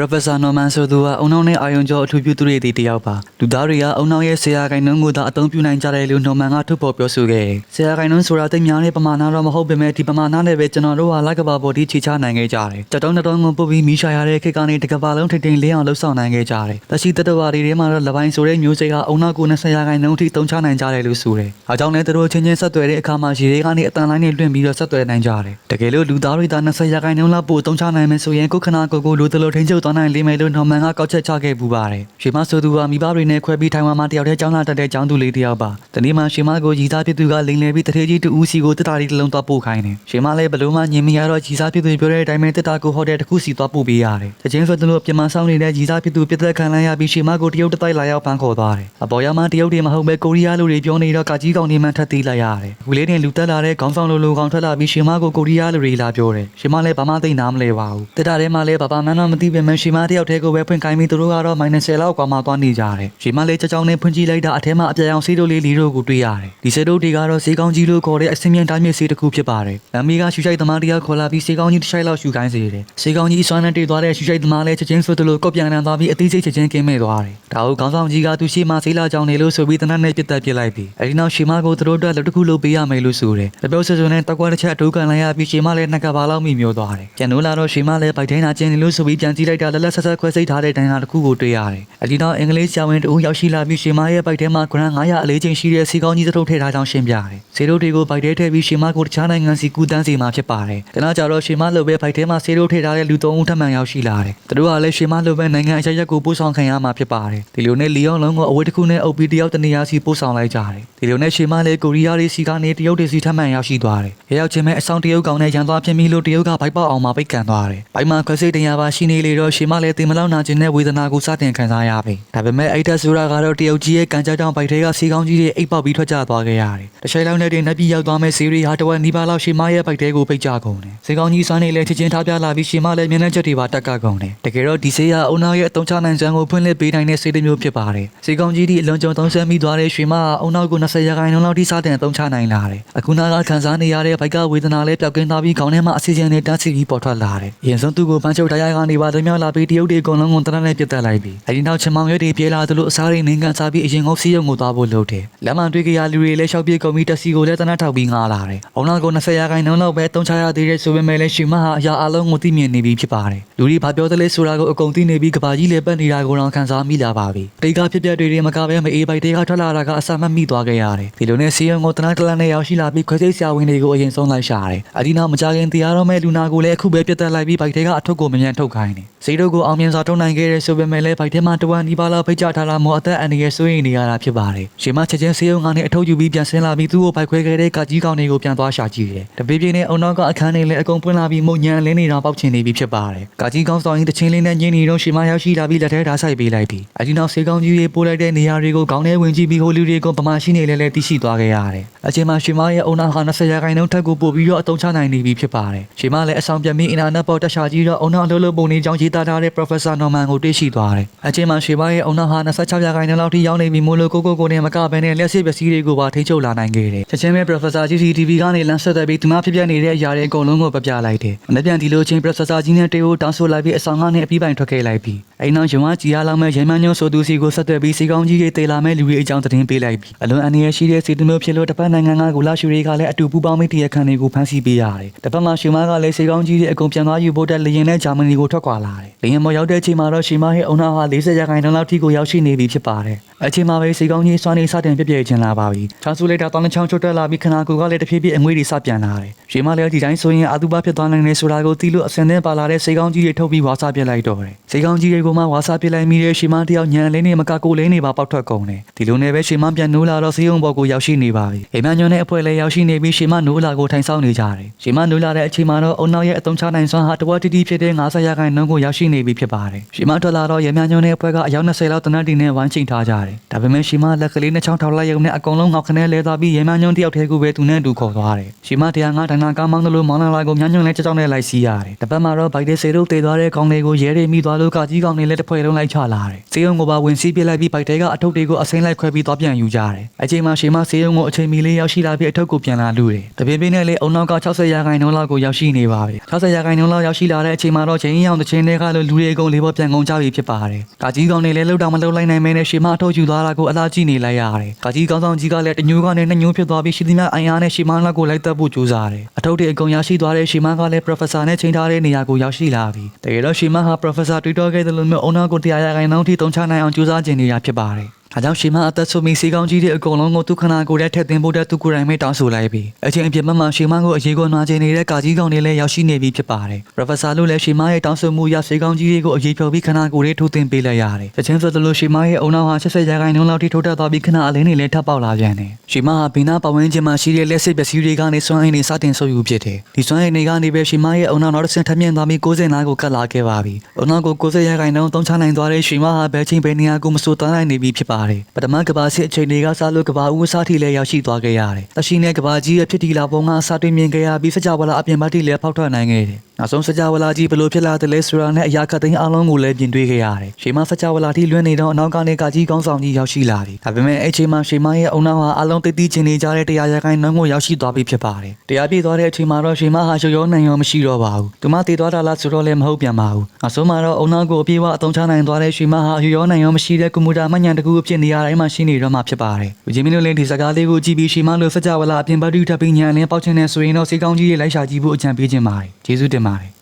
Professor Norman ဆိုသူကအုံနောက်နဲ့အာယုံကျော်အထူးပြုသူတွေတည်တယောက်ပါလူသားတွေကအုံနောက်ရဲ့ဆရာကိုင်နှုန်းကိုသာအသုံးပြုနိုင်ကြတယ်လို့ Norman ကထုတ်ဖော်ပြောဆိုခဲ့တယ်ဆရာကိုင်နှုန်းဆိုတာတိတ်များတဲ့ပမာဏတော့မဟုတ်ပေမဲ့ဒီပမာဏနဲ့ပဲကျွန်တော်တို့ဟာလက်ကဘာဘော်ဒီချီချနိုင်ခဲ့ကြတယ်တတုံးတတုံးကိုပုတ်ပြီးမိရှာရတဲ့ခေတ်ကနေတကဘာလုံးထိတိန်လင်းအောင်လှုပ်ဆောင်နိုင်ခဲ့ကြတယ်တရှိတတဝါတွေထဲမှာတော့လပိုင်းဆိုတဲ့မျိုးစိတ်ကအုံနောက်ကို20ရာခိုင်နှုန်းထိသုံးချနိုင်ကြတယ်လို့ဆိုတယ်။အားကြောင့်လည်းသူတို့ချင်းချင်းဆက်သွယ်တဲ့အခါမှာရေတွေကနေအတန်လိုင်းနဲ့လွှင့်ပြီးတော့ဆက်သွယ်နိုင်ကြတယ်။တကယ်လို့လူသားတွေသာ20ရာခိုင်နှုန်းလောက်ပို့သုံးချနိုင်မယ်ဆိုရင်ကိုယ်ခနာကိုယ်ကိုလူသလိုထိန်းချုပ်သွားနိုင်လိမ့်မယ်လို့နော်မန်ကကောက်ချက်ချခဲ့ပူပါတယ်။ရှေမဆိုသူကမိဘတွေနဲ့ခွဲပြီးထိုင်ဝမ်မှာတယောက်တည်းကျောင်းလာတက်တဲ့ကျောင်းသူလေးတယောက်ပါ။ဒီနေ့မှရှေမကိုရည်စားပြသူကလိန်လေပြီးတထေးကြီးတူဦးစီကိုတက်တာလေးတစ်လုံးသွားပို့ခိုင်းတယ်။ရှေမလည်းဘလို့မှညင်မရတော့ရည်စားပြသူပြောတဲ့အတိုင်းပဲတက်တာကိုဟိုတယ်တစ်ခုစီသွားပို့ပေးရတယ်။တချင်းဆိုသူတို့ပြန်မဆောင်နေတဲ့ရည်စားပြသူပြတ်သက်ခံလိုက်ရပြီးရှေမကိုတရုတ်တိုက်လာရောက်ဖမ်းခေါ်သွားတယ်။အပေါ်ရမတရုတ်တွေမဟုတ်ပဲကိုရီးယားလူတွေပြောနေတော့ကာကြီးကောင်တွေမှထပ်သေးလိုက်ရတယ်။ခုလေးနဲ့လူတက်လာတဲ့ခေါင်းဆောင်လိုလိုကောင်ထွက်လာပြီးရှေမကိုကိုရီးယားလူတွေလာပြောတယ်။ရှေမလည်းဘာမှသိနားမလဲပါဘူး။တက်တာထဲမှာလည်းဘာဘာမှန်းမှမသိပေမဲ့ရှေမတယောက်တည်းကိုပဲဖွင့်ခိုင်းပြီးသူတို့ကတော့ -10 လောက်ကွာမှသွားနေကြတယ်။ရှေမလည်းကြောင်ကြောင်နဲ့ဖွင့်ကြည့်လိုက်တာအထဲမှာအပြာရောင်ဆေးတို့လေးလီတို့ကိုတွေ့ရတယ်။ဒီဆေးတို့တွေကတော့ဆေးကောင်းကြီးလို့ခေါ်တဲ့အစင်းမြင့်တိုင်းမြစ်ဆေးတစ်ခုဖြစ်ပါတယ်။အမေကရှူရှိုက်သမားတယောက်ခေါ်လာပြီးဆေးကောင်းကြီးတစ်ချိုက်လောက်ရှူခိုင်းစေတယ်။ဆေးကောင်းကြီးစွမ်းနဲ့တွေ့သွားတဲ့ရှူရှိုက်သမားလည်းချက်ချင်းဆိုသလိုကော့ပြန်တန်းသွားပြီးအသေးစိတ်ချက်ချင်းကင်းမဲ့သွားတယ်။ဒါကိုခေါင်းဆောင်ကြီးကသူရှိမှဆေးလာကြောင်နေလို့ဆိုပြီးတနတ်နဲ့ပြစ်တက်ပြစ်လိုက်ပြီးအဲဒီနောက်ရှေမကိုသူတို့အတွက်လက်တစ်ခုလုပ်ပေးရမယ်လို့ဆိုတယ်။တပြောဆွဆွနဲ့တက်ကွက်တစ်ချက်အတိုးကန်လိုက်ရပြီးရှေမလည်းနှစ်ကဘာလောက်မိမျိုးသွားတယ်။ပြန်လို့လာတော့ရှေမလည်းဗိုက်တိုင်းနာကျင်းနေလို့ဆိုပြီးပြန်ကြည့်လိုက်တာလက်လက်ဆက်ဆက်ခွဲစိတ်ထားတဲ့ဒဏ်ရာတစ်ခုကိုတွေ့ရတယ်။အဲဒီနောက်အင်္ဂလိပ်ဆရာဝန်တူရောက်ရှိလာပြီးရှေမရဲ့ဗိုက်ထဲမှာဂရန်900အလေးချိန်ရှိတဲ့စီကောင်းကြီးတစ်ထုပ်ထည့်ထားကြောင်းရှင်းပြတယ်။ဆေးတို့တွေကိုဗိုက်ထဲထည့်ပြီးရှေမကိုတခြားနိုင်ငံစီကူတန်းစီမှာဖြစ်ပါတယ်။တနာကြတော့ရှေမလိုပဲဗိုက်ထဲမှာဆေးတို့ထည့်ထားတဲ့လူသုံးဦးထပ်မံရောက်ရှိလာတယ်။သူတို့ကလည်းရှေမလိုပဲနိုင်ငံအချက်ရက်ကိုပို့ဆောင်ခံရမှာဖြစ်ပါတယ်။ဒီလိုနဲ့လီယောလုံးကိုအဝတ်တစ်ခုနဲ့အုပ်ပြီးတယောက်တနေရာစီပို့ဆောင်လိုက်ကြတယ်။ဒီလိုနဲ့ရှေမလည်းကိုရီးယားလေးစီကနေတရုတ်တွေစီထပ်မံရောက်ရှိသွားတယ်။ရရောက်ချင်းမဲ့အဆောင်တရုတ်ကောင်နဲ့ရန်သွားဖြစ်ပြီးလို့တရုတ်ကဗိုက်ပေါက်အောင်မှာပိတ်ကန်သွားတယ်။ဗိုက်မှာခွဲစိတ်တရားပါရှိနေလေတော့ရှေမလည်းတင်မလောက်နာကျင်တဲ့ဝေဒနာကိုစတင်ခံစားရပြီ။ဒါပေမဲ့အဲ့တက်ဆိုတာကတော့တရုတ်ကြီးရဲ့ကံကြကြောင့်ဗိုက်ထဲကစီကောင်းကြီးတွေအိတ်ပေါက်ပြီးထွက်ကျသွားခဲ့ရတယ်။တစ်ချိန်လောက်နဲ့တင်နှက်ပြီးရောက်သွားမဲ့စီရီဟာတဝက်နီးပါးလောက်ရှေမရဲ့ဗိုက်ထဲကိုပိတ်ကြကုန်တယ်။စီကောင်းကြီးစွမ်းနေလဲချက်ချင်းထားပြလာပြီးရှေမလည်းမျက်နှာချက်တွေပါတက်ကကုန်တယ်။တကယ်တော့ဒီဆေးကအုံနောက်ရဲ့အတုံးချနိုင်စွမ်းကိုဖွင့်လှစ်ပေးနိုင်တဲ့ဆေးတစ်မျိုးဖြစ်ပါတယ်။စီကောင်းကြီးဒီအလွန်ကြုံသုံးဆမိသွားတဲ့ရွှေမကအုံနောက်ကို20ရာခိုင်နှုန်းလောက်ထိစတင်အသုံးချနိုင်လာတယ်။အခုနာကခံစားနေရတဲ့ဗိုက်ကဝေဒနာလည်းပျောက်ကင်းသွားပြီးခေါင်းထဲမှာအဆီဂျင်နဲ့တန်းစီပြီးပေါ်ထွက်လာတယ်။အရင်ဆုံးသူ့ကိုပန်းချုပ်ထားရကနေပါသမ ्या လာပြီးတရုတ်တွေအကုန်လုံးကိုတနက်နဲ့ပြတ်တက်လိုက်ပြီးအဲဒီနောက်ချင်မောင်ရွက်တွေပြေးလာသလိုအစားတွေနှင်းကန်စားပြီးအရင်ကစီးရုံကိုသွားဖို့လုပ်တယ်။လက်မှန်တွေ့ကြရလူတွေလည်းရှောက်ပြေကုန်ပြီးတက်စီကိုလည်းတနက်ထောက်ပြီးငားလာတယ်။အုံနောက်ကို20ရာခိုင်နှုန်းလောက်ပဲတုံးချရသေးတဲ့ဆိုပေမဲ့လည်းရှင်မဟာအရာအလုံးကိုသိမြင်နေပြီးဖြစ်ပါတယ်။လူတွေဘာပြောသလဲဆိုတာကိုအကုန်သိနေပြီးကဘာကြီးလည်းပတ်နေတာကိုတော့ခံစားမိလာပါပြီ။တိတ်ကဖြစ်ပျက်တွေတွေမကပဲမအေးပိုက်တွေကထွက်လာတာကအဆမတ်မိသွားခဲ့ရတယ်။ဒီလိုနဲ့စီယံကိုတနက်တလနဲ့ရောက်ရှိလာပြီးခွဲစိတ်ဆရာဝန်တွေကိုအရင်ဆုံးလိုက်ရှာတယ်။အဒီနောက်မကြခင်တရားတော်မဲ့လူနာကိုလည်းအခုပဲပြတ်တက်လိုက်ပြီးဗိုက်ထဲကအထုပ်ကိုမမြန်ထုတ်ခိုင်းတယ်။စိတ်တို့ကိုအောင်မြင်စွာထုတ်နိုင်ခဲ့တဲ့ဆိုပေမဲ့လည်းဗိုက်ထဲမှာတဝက်နီးပါးလောက်ဖိတ်ချထားလာမို့အသက်အန္တရာယ်စိုးရိမ်နေရတာဖြစ်ပါတယ်။ရှင်မချက်ချင်းဆေးရုံကနေအထုပ်ယူပြီးပြန်ဆင်းလာပြီးသူ့ကိုဗိုက်ခွဲခဲ့တဲ့ကကြီးကောင်တွေကိုပြန်သွားရှာကြည့်တယ်။တပြေးပြေးနဲ့အုံနောက်ကအခန်းထဲလည်းအကုန်ပွင့်လာပြီးမုံညံလင်းနေတာပေါက်ချင်နေပြီဖြစ်ပါတယ်။ကကြီးကောင်ဆောင်ရင်တချင်းလေးနဲ့ညင်းနေတော့ရှင်မရောက်ရှိလာပြီးလက်ထဲဓာတ်ဆိုင်ပေးလိုက်ပြီးအဒီနောက်ဆေးကောင်ကြီးရေးပို့လိုက်တဲ့နေရာတွေကိုခေါင်းထဲဝင်ကြည့်ပြီးဟိုလူတွေကိုပမာရှိနေလဲလဲသိရှိသွားခဲ့ရတယ်။အချိန်မှာရှင်မရဲ့အုံနောက်ဟာ20ရာခိုင်နှုန်းထက်ကိုပို့ပြီးတော့အသုံးချနိုင်နေပြီဖြစ်ပါတယ်။ရှင်မလည်းအဆောင်ပြန်ပြီးအင်တာနက်ပေါ်တက်ရှာကြည့်တော့အုံနောက်အလုပ်လုပ်ပုံနေကြောင်းရေးသားထားတဲ့ Professor Norman ကိုတွေ့ရှိသွားတယ်။အချိန်မှာရှင်မရဲ့အုံနောက်ဟာ26ရာခိုင်နှုန်းလောက်ထိရောက်နေပြီမို့လို့ကိုကိုကိုနဲ့မကဘဲနဲ့လက်စစ်ပစ္စည်းတွေကိုပါထိချုပ်လာနိုင်ခဲ့တယ်။ချက်ချင်းပဲ Professor GCTV ကနေလမ်းဆက်သွယ်ပြီးသူမဖြစ်ပြနေတဲ့အရာတွေအကုန်လုံးကိုပြပြလိုက်တယ်။မနေ့ပြန်ဒီလိုချင်း Professor ကြီးနဲ့တေကိုတောင်းဆိုလိုက်ပြီးအဆောင်ကနေအပြီးပိုင်ထွက်ခဲ့လိုက်ပြီး အဲဒီနောက်ရုံးကကြီးရလောက်မဲ့ရမန်းညုံဆိုသူစီကိုဆက်သွယ်ပြီးစီကောင်းကြီးတွေတေလာမဲ့လူတွေအကြောင်းသတင်းပေးလိုက်ပြီးအလွန်အန္တရာယ်ရှိတဲ့စီတမျိုးဖြစ်လို့တစ်ပတ်နိုင်ငံကဂူလာရှူတွေကလည်းအတူပူးပေါင်းမိတရားခံတွေကိုဖမ်းဆီးပေးရတယ်။တစ်ပတ်မှာရှီမားကလည်းစီကောင်းကြီးတွေအကုန်ပြန်သွားယူဖို့တက်လေရင်နဲ့ဂျာမနီကိုထွက်ခွာလာတယ်။လေရင်မော်ရောက်တဲ့အချိန်မှာတော့ရှီမားရဲ့အုံနာဟာ40ရာခိုင်နှုန်းလောက်ထိကိုရောက်ရှိနေပြီဖြစ်ပါတယ်။အချိန်မှာပဲစီကောင်းကြီးစွမ်းနေစတင်ပြည့်ပြည့်ချင်းလာပါပြီ။ချောင်းဆူလိုက်တာတောင်းနှချောင်းချွတ်တက်လာပြီးခနာကူကလည်းတဖြည်းဖြည်းအငွေးတွေစပြန်လာတယ်။ရှီမားလည်းဒီတိုင်းဆိုရင်အာသူဘဖြစ်သွားနိုင်တယ်ဆိုတာကိုသိလို့အစင်သင်းပါလာတဲ့စီကောင်းကြီးတွေထုတ်ပြီးဝါစာပြစ်လိုက်တော့တယ်။စီကောင်းကြီးတွေကိုမှဝါစာပြစ်လိုက်မိတဲ့ရှီမားတယောက်ညံလင်းနေမကကိုလင်းနေပါပေါက်ထွက်ကုန်တယ်။ဒီလိုနဲ့ပဲရှီမားပြန်နိုးလာတော့စီယုံဘော်ကိုရောက်ရှိနေပါပြီ။အိမ်မညွန်တဲ့အဖွဲ့လည်းရောက်ရှိနေပြီးရှီမားနိုးလာကိုထိုင်ဆောင်နေကြတယ်။ရှီမားနိုးလာတဲ့အချိန်မှာတော့အုံနောက်ရဲ့အတုံးချနိုင်စွမ်းဟာတဝက်တီတီဖြစ်တဲ့90ရာခိုင်နှုန်းကိုရောက်ရှိနေပြီဖြစ်ပါတယ်။ရှီမားထွက်လာတော့ရမညွန်တဲ့အဖွဲ့ကအယောက်20လောက်တနတ်တီနဲ့ဝိုင်းချိန်ထားကြတယ်။ဒါပေမဲ့ရှီမားလက်ကလေးနဲ့ချောင်းထောက်လိုက်ရုံနဲ့အကုန်လုံးငေါက်ခနဲလဲသွားပြီးရမညွန်တယောက်တည်းကိုပဲသူနဲ့အတူခေါ်သွားတယ်။ရှီမားတရားငါဒဏ္ဍာကားမောင်းတယ်လို့မောင်းလာလာကိုညညွန်နဲ့ကြောက်ကြောက်နဲ့လိုက်စီးရတယ်။တပတ်မှာတော့ဗိုက်တဲ့စေတို့တေသွားတဲ့ခေါင်းလေးကိုရဲတွေမိသွားလို့ကကြီးကောင်တွေလည်းတစ်ဖွဲ့လုံးလိုက်ချလာတယ်။စေယုံကိုပါဝင်စီးပြလိုက်ပြီးဘိုက်တဲကအထုပ်တွေကိုအစိမ်းလိုက်ခွဲပြီးတော့ပြန်ယူကြတယ်။အချိန်မှရှေမစေယုံကိုအချိန်မီလေးရောက်ရှိလာပြီးအထုပ်ကိုပြန်လာလူတယ်။တပြင်းပြင်းနဲ့လေအုံနောက်က60ရာခိုင်နှုန်းလောက်ကိုရောက်ရှိနေပါပြီ။60ရာခိုင်နှုန်းလောက်ရောက်ရှိလာတဲ့အချိန်မှာတော့ချင်းရောင်တချင်းတွေကလို့လူတွေအကုန်လေးပေါ်ပြန်ကုန်ကြပြီဖြစ်ပါတယ်။ကာကြီးကောင်တွေလည်းလှုပ်တော့မလှုပ်လိုက်နိုင်မဲနဲ့ရှေမအထုပ်ယူသွားတာကိုအလားကြည့်နေလိုက်ရတယ်။ကာကြီးကောင်ဆောင်ကြီးကလည်းတညိုကနေနှစ်ညိုဖြစ်သွားပြီးရှိသမျှအိုင်အားနဲ့ရှေမလောက်ကိုလိုက်တက်ဖို့ကြိုးစားတယ်။အထုပ်တွေအကုန်ရရှိသွားတဲ့ရှေမကလည်း professor နဲ့ချိန်ထားတဲ့နေရာကိုရောက်ရှိလာပြီ။တကယ်တော့ရှေမဟာ professor တွေ့တော့ခဲ့တယ်လို့မျိုးအုံနောက်ကိုတရားရခိုင်နှုန်းထိတုံချနိုင်အောင်ကြိုးစားခြင်းနေရဖြစ်ပါတယ်။ ဒါကြောင့်ရှီမအသက်ဆုံးပြီးစေကောင်းကြီးတဲ့အကုန်လုံးကိုသူခနာကိုယ်နဲ့ထည့်သွင်းဖို့တဲ့သူကိုယ်တိုင်ပဲတောင်းဆိုလိုက်ပြီးအချင်းအပြစ်မှမှရှီမကိုအရေးကိုနွားခြင်းနေတဲ့ကာကြီးကောင်တွေလည်းရောက်ရှိနေပြီဖြစ်ပါတယ်။ Professor လို့လည်းရှီမရဲ့တောင်းဆိုမှုအရစေကောင်းကြီးတွေကိုအရေးဖြောပြီးခနာကိုယ်လေးထိုးသွင်းပေးလိုက်ရတယ်။တချင်းဆိုသလိုရှီမရဲ့အုံနောက်ဟာ80ရာခိုင်နှုန်းလောက်ထိထိုးတက်သွားပြီးခနာအလင်းတွေလည်းထပ်ပေါက်လာပြန်တယ်။ရှီမဟာဘီနာပဝင်းချင်းမှာရှိတဲ့လက်စစ်ပစ္စည်းတွေကနေစွမ်းအင်တွေစတင်ဆုပ်ယူဖြစ်တယ်။ဒီစွမ်းအင်တွေကနေပဲရှီမရဲ့အုံနောက်နောက်တစ်ဆင့်ထပ်မြင့်သွားပြီး60နားကိုကတ်လာခဲ့ပါပြီ။အုံနောက်ကို60ရာခိုင်နှုန်းသုံးချနိုင်သွားတဲ့ရှီမဟာဘယ်ချင်းဘယ်နေရာကိုမစိုးတန်းနိုင်နေပြီဖြစ်ပါတယ်။ပထမကဘာစစ်အချိန်တွေကစားလို့ကဘာဦးစားထိလည်းရောက်ရှိသွားခဲ့ရတယ်။တရှိနဲ့ကဘာကြီးရဲ့ဖြစ်တီလာပုံကအစားတွေ့မြင်ခဲ့ရပြီးစကြဝဠာအပြင်ဘက်ထိလည်းဖောက်ထွက်နိုင်ခဲ့တယ်။ နောက်ဆုံးစကြဝဠာကြီးဘလို့ဖြစ်လာတယ်လဲဆိုတာနဲ့အရာခတ်သိမ်းအလုံးကိုလည်းပြင်တွေ့ခဲ့ရတယ်။ရှေမစကြဝဠာထိလွှင့်နေတော့အနောက်ကနေကကြီးကောင်းဆောင်ကြီးရောက်ရှိလာတယ်။ဒါပေမဲ့အဲ့ချိန်မှာရှေမရဲ့အုံနောက်ဟာအလုံးတိတိချင်းနေကြတဲ့တရားရခိုင်နှုန်းကိုရောက်ရှိသွားပြီဖြစ်ပါတယ်။တရားပြည့်သွားတဲ့အချိန်မှာတော့ရှေမဟာရုပ်ရောနိုင်ရောမရှိတော့ပါဘူး။သူမတည်သွားတာလားဆိုတော့လည်းမဟုတ်ပြန်ပါဘူး။နောက်ဆုံးမှာတော့အုံနောက်ကိုအပြေးဝအသုံးချနိုင်သွားတဲ့ရှေမဟာရုပ်ရောနိုင်ရောမရှိတဲ့ကွန်ပျူတာမှတ်ဉာဏ်တစ်ခုအဖြစ်နေရာတိုင်းမှာရှိနေတော့မှဖြစ်ပါတယ်။ဂျင်းမီတို့လည်းဒီစကားလေးကိုကြည့်ပြီးရှေမလို့စကြဝဠာအပြင်ဘတ်တူထပ်ပြီးညံလင်းပေါက်ချင်နေဆိုရင်တော့စေကောင်းကြီးရဲ့လိုက်ရှာကြည့်ဖို့အကြံပေးခြင်းပါတယ်။ကျေးဇူးတင်ပါတယ်